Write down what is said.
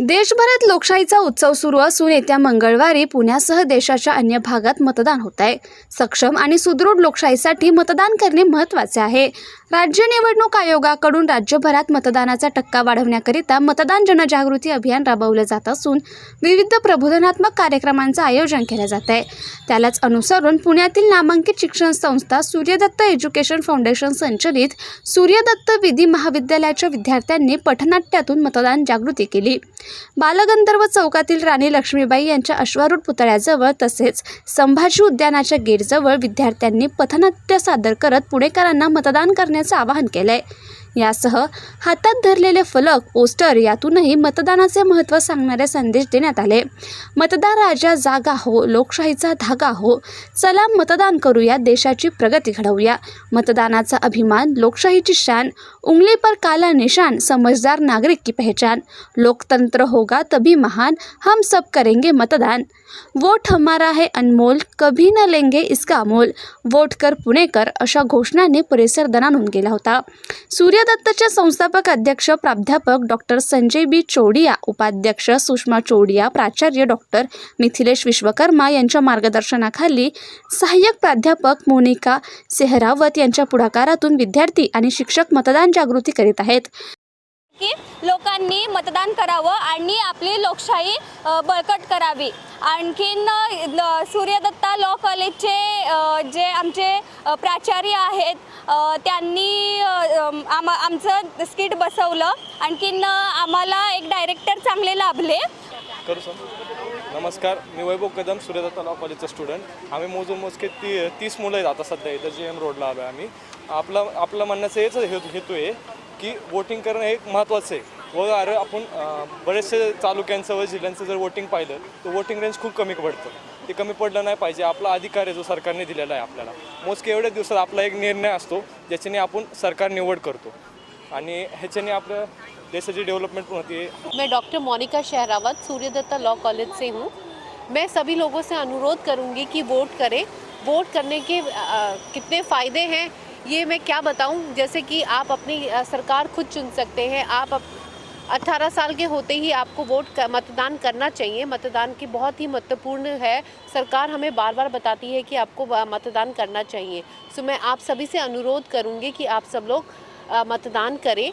देशभरात लोकशाहीचा उत्सव सुरू असून येत्या मंगळवारी पुण्यासह देशाच्या अन्य भागात मतदान होत आहे. सक्षम आणि सुदृढ लोकशाहीसाठी मतदान करणे महत्त्वाचे आहे. राज्य निवडणूक आयोगाकडून राज्यभरात मतदानाचा टक्का वाढवण्याकरिता मतदान जनजागृती अभियान राबवलं जात असून विविध प्रबोधनात्मक कार्यक्रमांचं आयोजन केलं जात आहे. त्यालाच अनुसरून पुण्यातील नामांकित शिक्षण संस्था सूर्यदत्त एज्युकेशन फाउंडेशन संचलित सूर्यदत्त विधी महाविद्यालयाच्या विद्यार्थ्यांनी पठनाट्यातून मतदान जागृती केली. बालगंधर्व चौकातील राणी लक्ष्मीबाई यांच्या अश्वारूढ पुतळ्याजवळ तसेच संभाजी उद्यानाच्या गेटजवळ विद्यार्थ्यांनी पथनाट्य सादर करत पुणेकरांना मतदान करण्याचं आवाहन केलंय. यासह हातात धरलेले फलक पोस्टर यातूनही मतदानाचे महत्त्व सांगणारे संदेश देण्यात आले. मतदार राजा जागा हो लोकशाहीचा धागा हो चला मतदान करूया देशाची प्रगती घडवूया. मतदानाचा अभिमान लोकशाहीची शान उंगली पर काला निशान समझदार नागरिक की पहचान. लोकतंत्र होगा तभी महान हम सब करेंगे मतदान. वोट हमारा है अनमोल कभी न लेंगे इसका अमोल। वोट कर पुणेकर अशा घोषणाने परिसर दणानून गेला होता. सूर्यदत्तचे संस्थापक अध्यक्ष प्राध्यापक डॉक्टर संजय बी. चोडिया उपाध्यक्ष सुषमा चोडिया प्राचार्य डॉक्टर मिथिलेश विश्वकर्मा यांच्या मार्गदर्शनाखाली सहाय्यक प्राध्यापक मोनिका सेहरावत यांच्या पुढाकारातून विद्यार्थी आणि शिक्षक मतदान जागृती करीत आहेत. की लोकांनी मतदान करावं आणि आपली लोकशाही बळकट करावी. आणखीन सूर्यदत्ता लॉ कॉलेजचे जे आमचे प्राचार्य आहेत त्यांनी आम आमचं स्किट बसवलं. आणखीन आम्हाला एक डायरेक्टर चांगले लाभले. करू नमस्कार. मी वैभव कदम सूर्यदत्ता लॉ कॉलेजचा स्टुडंट. आम्ही मोजून मोजके ती तीस मुलं आहेत आता सध्या इथं जी एम रोडला आलो आहे आम्ही. आपलं आपलं म्हणण्याचं हेच हेतू आहे की वोटिंग करणं हे महत्त्वाचं आहे. व अरे आपण बरेचसे तालुक्यांचं व जिल्ह्यांचं जर वोटिंग पाहिलं तर वोटिंग रेंज खूप कमी पडतं. ते कमी पडलं नाही पाहिजे. आपला अधिकार आहे जो सरकारने दिलेला आहे आपल्याला. मोजके एवढ्या दिवसात आपला एक निर्णय असतो ज्याच्याने आपण सरकार निवड करतो. आणि ह्याच्याने आपलं देशाची डेव्हलपमेंट पण होती. मैं doctor Monika Sehrawat Suryadatta law college से हूँ. मैं सभी लोगों से अनुरोध करूँगी कि वोट करें. वोट करने के आ, कितने फ़ायदे हैं ये मैं क्या बताऊँ? जैसे कि आप अपनी सरकार खुद चुन सकते हैं। आप अप, 18 साल के होते ही आपको वोट कर, मतदान करना चाहिए। मतदान की बहुत ही महत्वपूर्ण है। सरकार हमें बार बार बताती है कि आपको मतदान करना चाहिए। सो मैं आप सभी से अनुरोध करूँगी कि आप सब लोग मतदान करें।